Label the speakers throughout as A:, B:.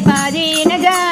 A: পারি না যা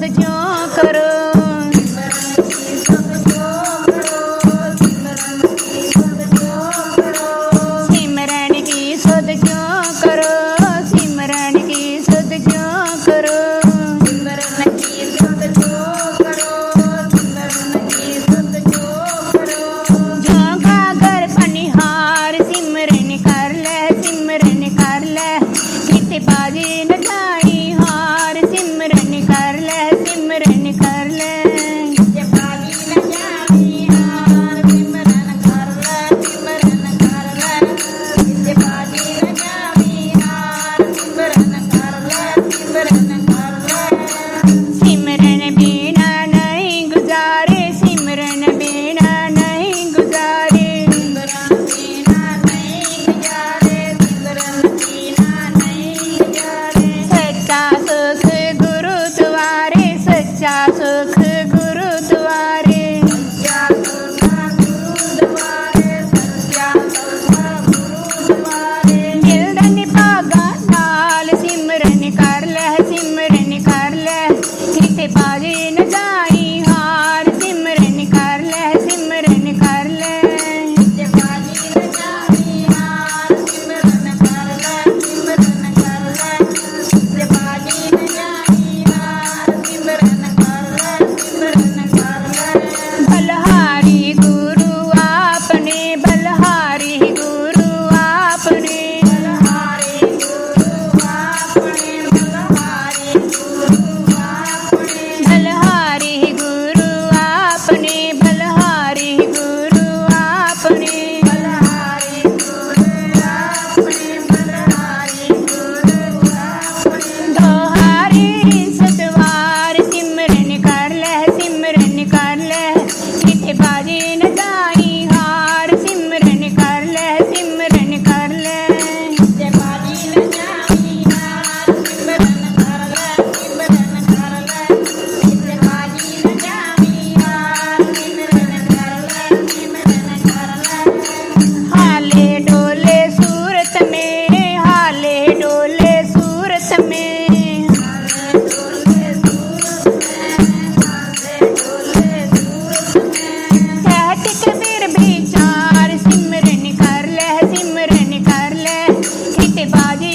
A: that you're 下次可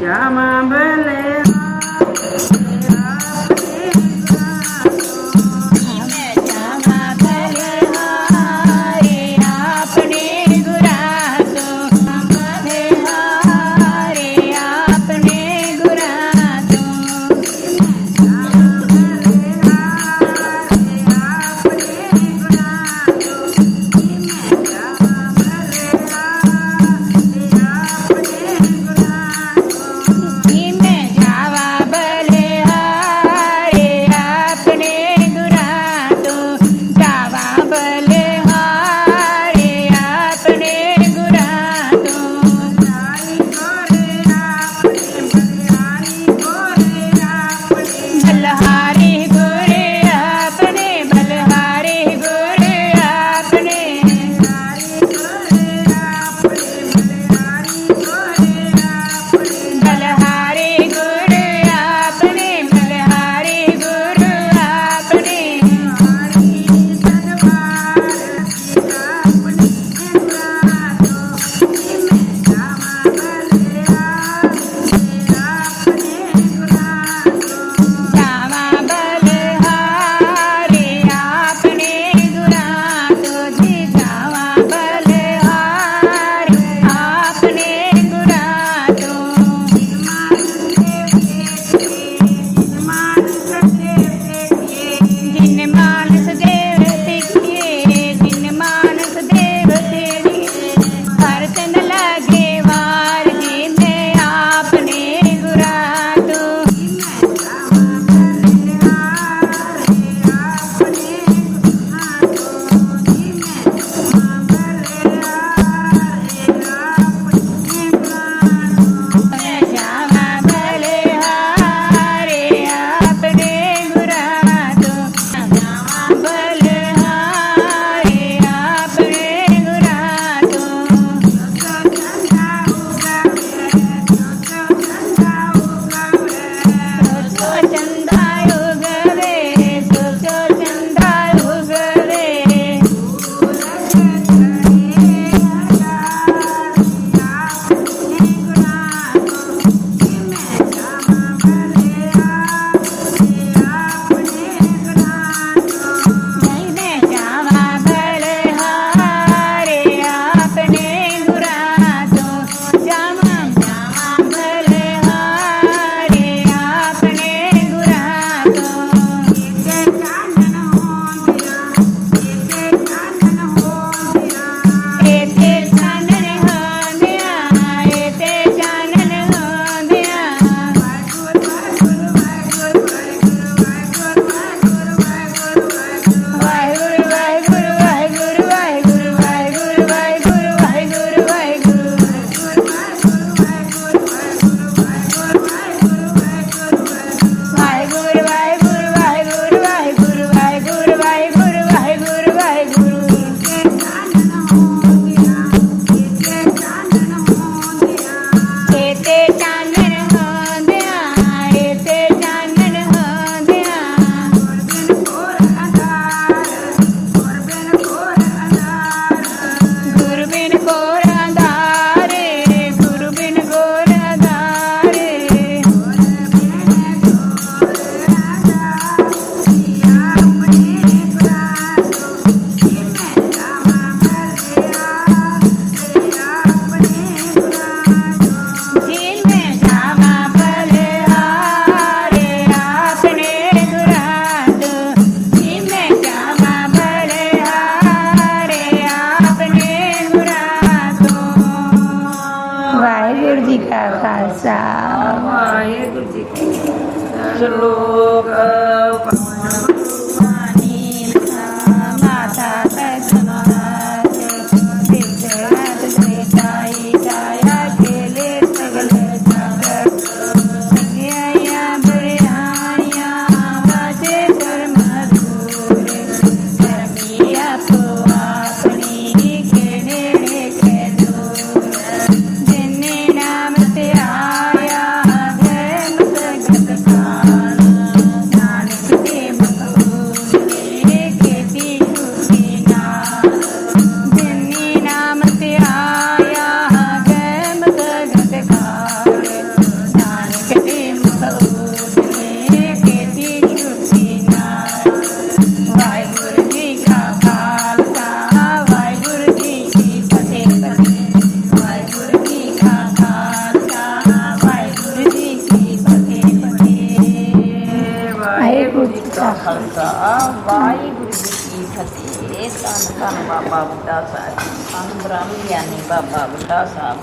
B: Jama
A: Oh,
B: my, itu ਧੰਨ ਬਾਬਾ ਬੁੱਢਾ ਸਾਹਿਬ। ਧੰਨ ਬ੍ਰਹਮ ਗਿਆਨੀ ਬਾਬਾ ਬੁੱਢਾ ਸਾਹਿਬ।